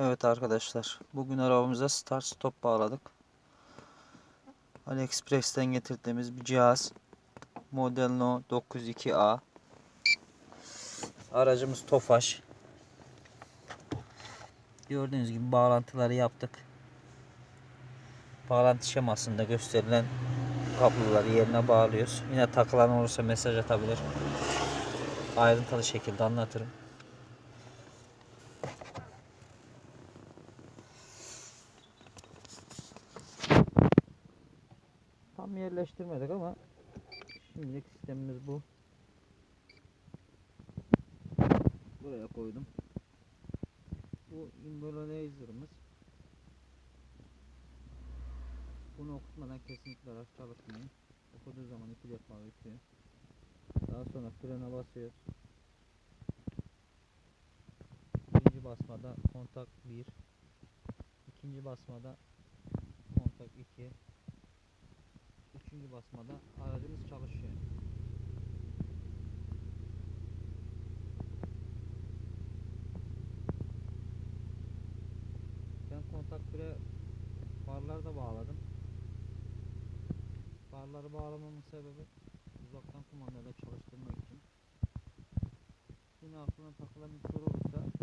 Evet arkadaşlar. Bugün arabamıza start stop bağladık. AliExpress'ten getirdiğimiz bir cihaz. Model No 92A. Aracımız Tofaş. Gördüğünüz gibi bağlantıları yaptık. Bağlantı şemasında gösterilen kabloları yerine bağlıyoruz. Yine takılan olursa mesaj atabilir. Ayrıntılı şekilde anlatırım. Tam yerleştirmedik ama şimdilik sistemimiz bu. Buraya koydum. Bu immobilizer'ımız. Bunu okutmadan kesinlikle araç çalışmıyor. Okuduğu zaman iki defa ötüyor. Daha sonra frene basıyoruz. Birinci basmada kontak 1 ikinci basmada kontak 2 Üçüncü basmada aracımız çalışıyor. Ben kontak 1'e farları da bağladım. Farları bağlamamın sebebi uzaktan kumandayla çalıştırmak için. Yine aklına takılan bir soru olursa.